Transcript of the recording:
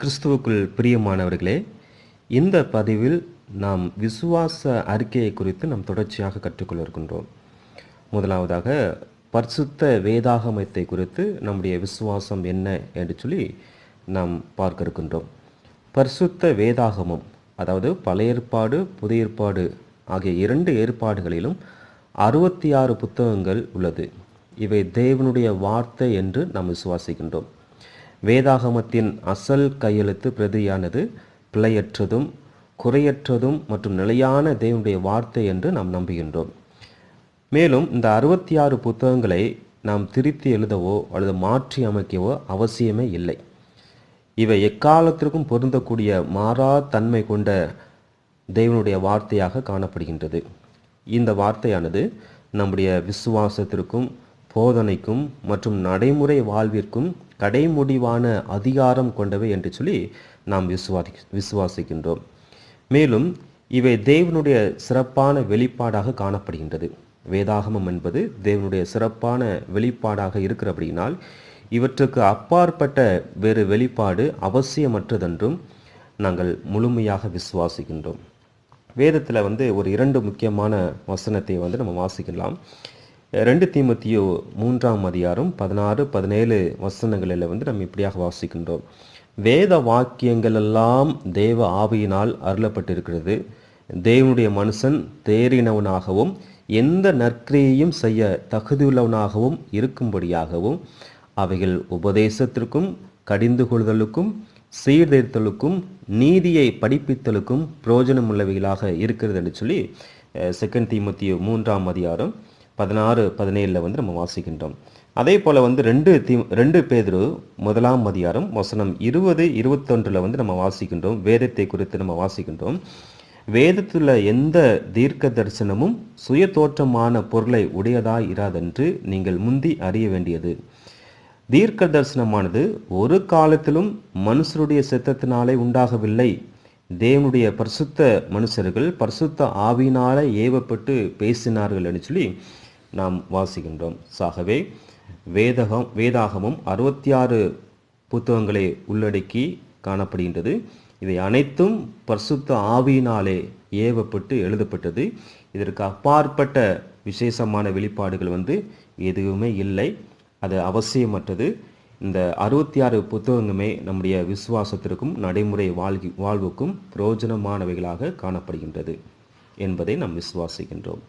கிறிஸ்துவுக்குள் பிரியமானவர்களே இந்த பதிவில் நாம் விசுவாச அறிக்கையை குறித்து நாம் தொடர்ச்சியாக கற்றுக்கொள்ள இருக்கின்றோம். முதலாவதாக பரிசுத்த வேதாகமத்தை குறித்து நம்முடைய விசுவாசம் என்ன என்று சொல்லி நாம் பார்க்க இருக்கின்றோம். பரிசுத்த வேதாகமம் அதாவது பழைய ஏற்பாடு புதிய ஏற்பாடு ஆகிய இரண்டு ஏற்பாடுகளிலும் அறுபத்தி ஆறு புத்தகங்கள் உள்ளது. இவை தேவனுடைய வார்த்தை என்று நாம் விசுவாசிக்கின்றோம். வேதாகமத்தின் அசல் கையெழுத்து பிரதியானது பிழையற்றதும் குறையற்றதும் மற்றும் நிலையான தேவனுடைய வார்த்தை என்று நாம் நம்புகின்றோம். மேலும் இந்த அறுபத்தி ஆறு புத்தகங்களை நாம் திருத்தி எழுதவோ அல்லது மாற்றி அமைக்கவோ அவசியமே இல்லை. இவை எக்காலத்திற்கும் பொருந்தக்கூடிய மாறா தன்மை கொண்ட தெய்வனுடைய வார்த்தையாக காணப்படுகின்றது. இந்த வார்த்தையானது நம்முடைய விசுவாசத்திற்கும் போதனைக்கும் மற்றும் நடைமுறை வாழ்விற்கும் கடைமுடிவான அதிகாரம் கொண்டவை என்று சொல்லி நாம் விசுவாசி விசுவாசிக்கின்றோம். மேலும் இவை தேவனுடைய சிறப்பான வெளிப்பாடாக காணப்படுகின்றது. வேதாகமம் என்பது தேவனுடைய சிறப்பான வெளிப்பாடாக இருக்கிறபடியினால் இவற்றுக்கு அப்பாற்பட்ட வேறு வெளிப்பாடு அவசியமற்றதென்றும் நாங்கள் முழுமையாக விசுவாசிக்கின்றோம். வேதத்தில் வந்து ஒரு இரண்டு முக்கியமான வசனத்தை வந்து நம்ம வாசிக்கலாம். ரெண்டு தீமத்தியோ மூன்றாம் அதிகாரம் பதினாறு பதினேழு வசனங்களில் வந்து நம்ம இப்படியாக வாசிக்கின்றோம். வேத வாக்கியங்கள் எல்லாம் தேவ ஆவியினால் அருளப்பட்டிருக்கிறது. தேவனுடைய மனுஷன் தேறினவனாகவும் எந்த நற்கிரியையும் செய்ய தகுதியுள்ளவனாகவும் இருக்கும்படியாகவும் அவைகள் உபதேசத்திற்கும் கடிந்து கொள்தலுக்கும் சீர்திருத்தலுக்கும் நீதியை படிப்பித்தலுக்கும் பிரயோஜனம் உள்ளவைகளாக இருக்கிறது என்று சொல்லி செகண்ட் தீமத்திய மூன்றாம் அதிகாரம் பதினாறு பதினேழில் வந்து நம்ம வாசிக்கின்றோம். அதே போல் வந்து ரெண்டு தீ ரெண்டு பேதரு முதலாம் அதிகாரம் வசனம் இருபது இருபத்தொன்றில் வந்து நம்ம வாசிக்கின்றோம். வேதத்தை குறித்து நம்ம வாசிக்கின்றோம். வேதத்தில் எந்த தீர்க்க தரிசனமும் சுய தோற்றமான பொருளை உடையதாய் இராதென்று நீங்கள் முந்தி அறிய வேண்டியது. தீர்க்க தரிசனமானது ஒரு காலத்திலும் மனுஷருடைய சித்தத்தினாலே உண்டாகவில்லை. தேவனுடைய பரிசுத்த மனுஷர்கள் பரிசுத்த ஆவியினால ஏவப்பட்டு பேசினார்கள் என்று சொல்லி நாம் வாசிக்கின்றோம். சாகவே வேதகம் வேதாகமும் அறுபத்தி ஆறு புத்தகங்களை உள்ளடக்கி காணப்படுகின்றது. இவை அனைத்தும் பரிசுத்த ஆவியினாலே ஏவப்பட்டு எழுதப்பட்டது. இதற்கு அப்பாற்பட்ட விசேஷமான வெளிப்பாடுகள் வந்து எதுவுமே இல்லை. அது அவசியமற்றது. இந்த அறுபத்தி ஆறு புத்தகங்களுமே நம்முடைய விசுவாசத்திற்கும் நடைமுறை வாழ்கி வாழ்வுக்கும் பிரயோஜனமானவைகளாக காணப்படுகின்றது என்பதை நாம் விசுவாசிக்கின்றோம்.